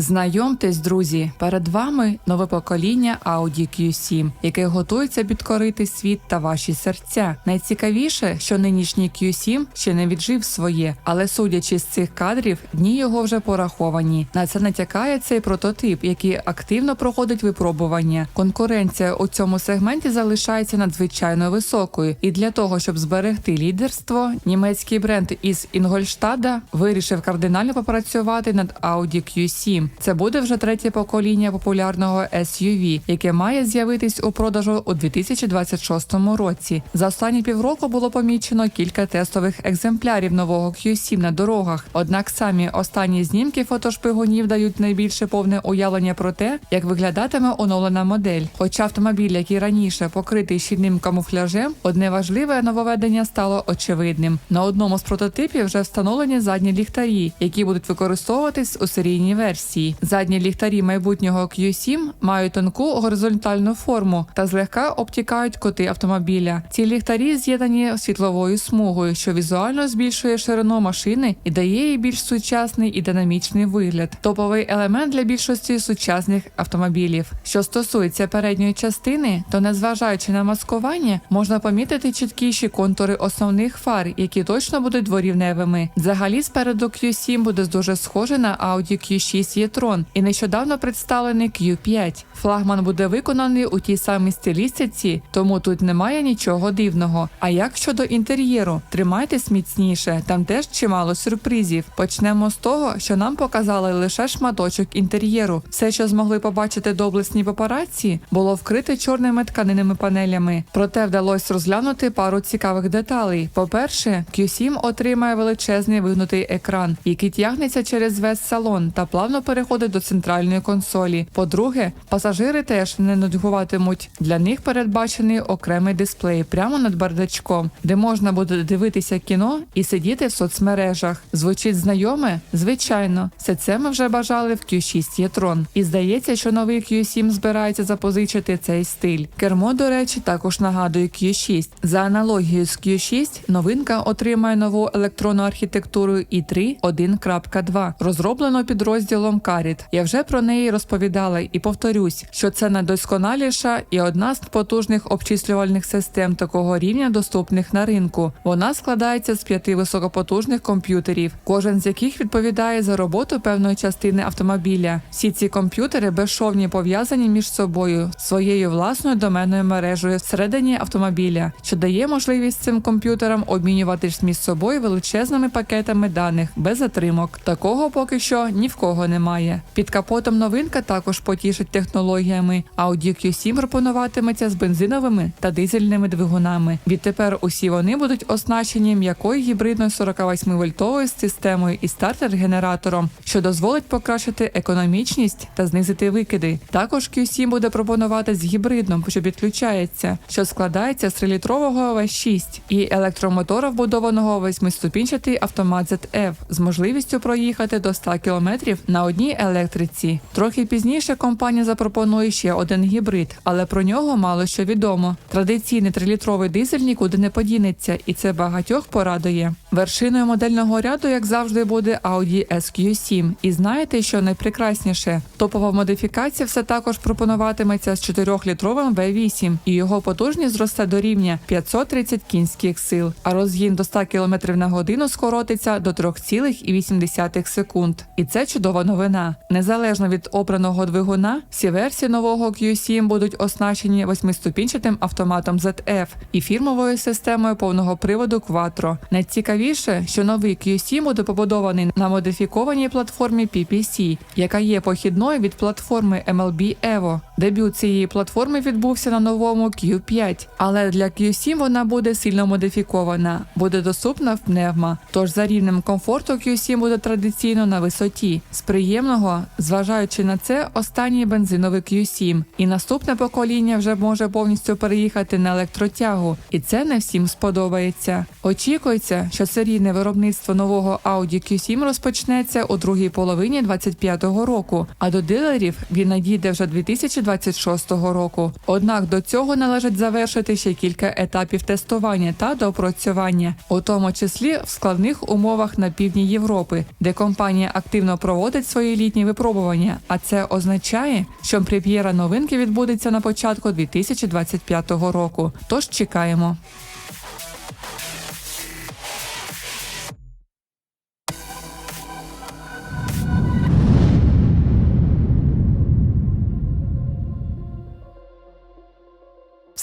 Знайомтесь, друзі, перед вами нове покоління Audi Q7, яке готується підкорити світ та ваші серця. Найцікавіше, що нинішній Q7 ще не віджив своє, але судячи з цих кадрів, дні його вже пораховані. На це натякає цей прототип, який активно проходить випробування. Конкуренція у цьому сегменті залишається надзвичайно високою, і для того, щоб зберегти лідерство, німецький бренд із Інгольштада вирішив кардинально попрацювати над Audi Q7. Це буде вже третє покоління популярного SUV, яке має з'явитись у продажу у 2026 році. За останні півроку було помічено кілька тестових екземплярів нового Q7 на дорогах. Однак самі останні знімки фотошпигунів дають найбільше повне уявлення про те, як виглядатиме оновлена модель. Хоча автомобіль, який раніше покритий щільним камуфляжем, одне важливе нововведення стало очевидним. На одному з прототипів вже встановлені задні ліхтарі, які будуть використовуватись у серійній версії. Задні ліхтарі майбутнього Q7 мають тонку горизонтальну форму та злегка обтікають коти автомобіля. Ці ліхтарі з'єднані світловою смугою, що візуально збільшує ширину машини і дає їй більш сучасний і динамічний вигляд. Топовий елемент для більшості сучасних автомобілів. Що стосується передньої частини, то незважаючи на маскування, можна помітити чіткіші контури основних фар, які точно будуть дворівневими. Взагалі, спереду Q7 буде дуже схоже на Audi Q6 e-tron і нещодавно представлений Q5. Флагман буде виконаний у тій самій стилістиці, тому тут немає нічого дивного. А як щодо інтер'єру, тримайтесь міцніше, там теж чимало сюрпризів. Почнемо з того, що нам показали лише шматочок інтер'єру. Все, що змогли побачити доблесні папараці, було вкрите чорними тканинними панелями. Проте вдалося розглянути пару цікавих деталей. По-перше, Q7 отримає величезний вигнутий екран, який тягнеться через весь салон та плавно переходить до центральної консолі. По-друге, пасажири теж не нудьгуватимуть. Для них передбачений окремий дисплей прямо над бардачком, де можна буде дивитися кіно і сидіти в соцмережах. Звучить знайоме? Звичайно, все це ми вже бажали в Q6 e-tron. І здається, що новий Q7 збирається запозичити цей стиль. Кермо, до речі, також нагадує Q6. За аналогією з Q6, новинка отримає нову електронну архітектуру i3 1.2, розроблено підрозділом Carit. Я вже про неї розповідала і повторюсь, що це найдосконаліша і одна з потужних обчислювальних систем такого рівня, доступних на ринку. Вона складається з п'яти високопотужних комп'ютерів, кожен з яких відповідає за роботу певної частини автомобіля. Всі ці комп'ютери безшовні пов'язані між собою своєю власною доменною мережею всередині автомобіля, що дає можливість цим комп'ютерам обмінюватись між собою величезними пакетами даних без затримок. Такого поки що ні в кого немає. Під капотом новинка також потішить технологіями. Audi Q7 пропонуватиметься з бензиновими та дизельними двигунами. Відтепер усі вони будуть оснащені м'якою гібридною 48 вольтовою системою і стартер-генератором, що дозволить покращити економічність та знизити викиди. Також Q7 буде пропонувати з гібридом, що підключається, що складається з 3-літрового V6 і електромотора, вбудованого в 8-ступінчатий автомат ZF з можливістю проїхати до 100 км на одній електриці. Трохи пізніше компанія запропонує ще один гібрид, але про нього мало що відомо. Традиційний 3-літровий дизель нікуди не подінеться, і це багатьох порадує. Вершиною модельного ряду, як завжди, буде Audi SQ7. І знаєте, що найпрекрасніше? Топова модифікація все також пропонуватиметься з 4-літровим V8, і його потужність зросте до рівня 530 кінських сил, а розгін до 100 км на годину скоротиться до 3,8 секунд. І це чудова новина. Незалежно від обраного двигуна, всі версії нового Q7 будуть оснащені восьмиступінчатим автоматом ZF і фірмовою системою повного приводу Quattro. Найцікавіше, що новий Q7 буде побудований на модифікованій платформі PPC, яка є похідною від платформи MLB Evo. Дебют цієї платформи відбувся на новому Q5, але для Q7 вона буде сильно модифікована, буде доступна в пневма. Тож за рівнем комфорту Q7 буде традиційно на висоті. З приємного, зважаючи на це, останній бензиновий Q7. І наступне покоління вже може повністю переїхати на електротягу, і це не всім сподобається. Очікується, що серійне виробництво нового Audi Q7 розпочнеться у другій половині 2025 року, а до дилерів він надійде вже 2026 2026 року. Однак до цього належить завершити ще кілька етапів тестування та доопрацювання, у тому числі в складних умовах на півдні Європи, де компанія активно проводить свої літні випробування. А це означає, що прем'єра новинки відбудеться на початку 2025 року. Тож чекаємо.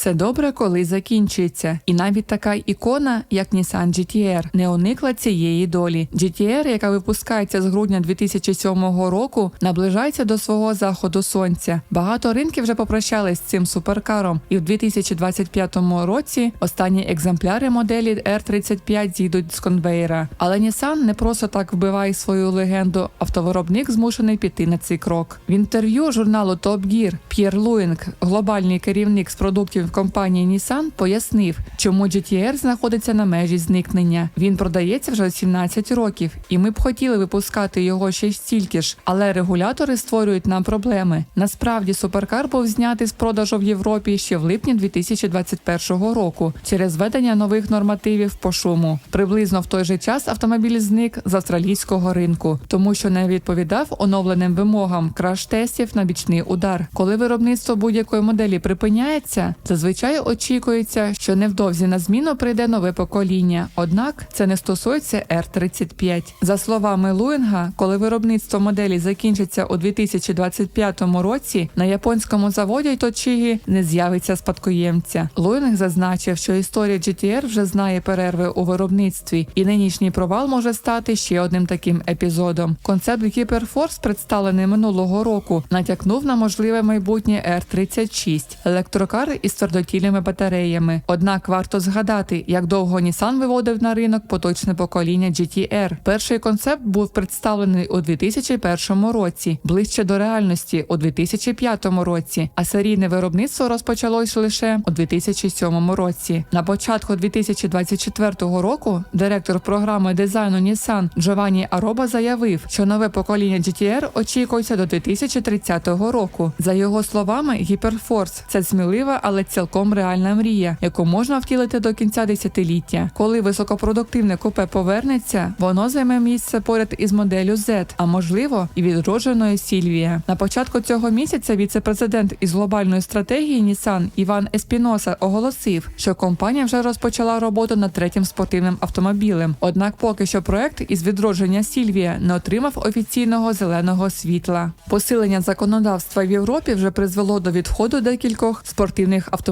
Все добре, коли закінчується, і навіть така ікона, як Nissan GT-R, не уникла цієї долі. GT-R, яка випускається з грудня 2007 року, наближається до свого заходу сонця. Багато ринків вже попрощались з цим суперкаром, і в 2025 році останні екземпляри моделі R35 зійдуть з конвейера. Але Nissan не просто так вбиває свою легенду. Автовиробник змушений піти на цей крок. В інтерв'ю журналу Top Gear П'єр Луінг, глобальний керівник з продуктів компанії Nissan, пояснив, чому GT-R знаходиться на межі зникнення. Він продається вже 17 років, і ми б хотіли випускати його ще стільки ж, але регулятори створюють нам проблеми. Насправді суперкар був знятий з продажу в Європі ще в липні 2021 року через введення нових нормативів по шуму. Приблизно в той же час автомобіль зник з австралійського ринку, тому що не відповідав оновленим вимогам краш-тестів на бічний удар. Коли виробництво будь-якої моделі припиняється, зазвичай очікується, що невдовзі на зміну прийде нове покоління. Однак це не стосується R35. За словами Луінга, коли виробництво моделі закінчиться у 2025 році, на японському заводі Точигі не з'явиться спадкоємця. Луінг зазначив, що історія GTR вже знає перерви у виробництві, і нинішній провал може стати ще одним таким епізодом. Концепт Hyperforce, представлений минулого року, натякнув на можливе майбутнє R36 – електрокар із твердотільними батареями. Однак варто згадати, як довго Nissan виводив на ринок поточне покоління GT-R. Перший концепт був представлений у 2001 році, ближче до реальності у 2005 році, а серійне виробництво розпочалось лише у 2007 році. На початку 2024 року директор програми дизайну Nissan Джованні Ароба заявив, що нове покоління GT-R очікується до 2030 року. За його словами, Hyperforce – це смілива, але цілком реальна мрія, яку можна втілити до кінця десятиліття. Коли високопродуктивне купе повернеться, воно займе місце поряд із моделлю Z, а можливо і відродженою Сільвія. На початку цього місяця віце-президент із глобальної стратегії Nissan Іван Еспіноса оголосив, що компанія вже розпочала роботу над третім спортивним автомобілем. Однак, поки що проект із відродження Сільвія не отримав офіційного зеленого світла. Посилення законодавства в Європі вже призвело до відходу декількох спортивних автомобілів.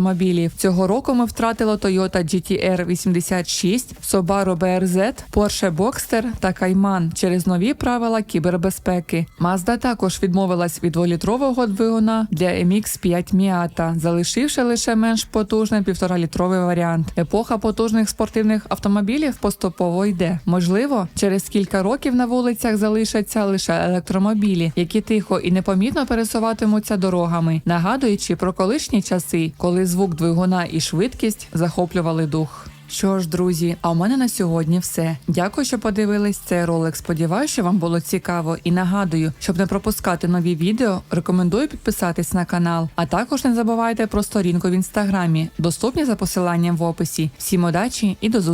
Цього року ми втратили Toyota GTR 86, Subaru BRZ, Porsche Boxster та Cayman через нові правила кібербезпеки. Mazda також відмовилась від дволітрового двигуна для MX-5 Miata, залишивши лише менш потужний півторалітровий варіант. Епоха потужних спортивних автомобілів поступово йде. Можливо, через кілька років на вулицях залишаться лише електромобілі, які тихо і непомітно пересуватимуться дорогами, нагадуючи про колишні часи, коли звук двигуна і швидкість захоплювали дух. Що ж, друзі, а у мене на сьогодні все. Дякую, що подивились цей ролик. Сподіваюся, що вам було цікаво. І нагадую, щоб не пропускати нові відео, рекомендую підписатись на канал. А також не забувайте про сторінку в інстаграмі, доступні за посиланням в описі. Всім удачі і до зустрічі!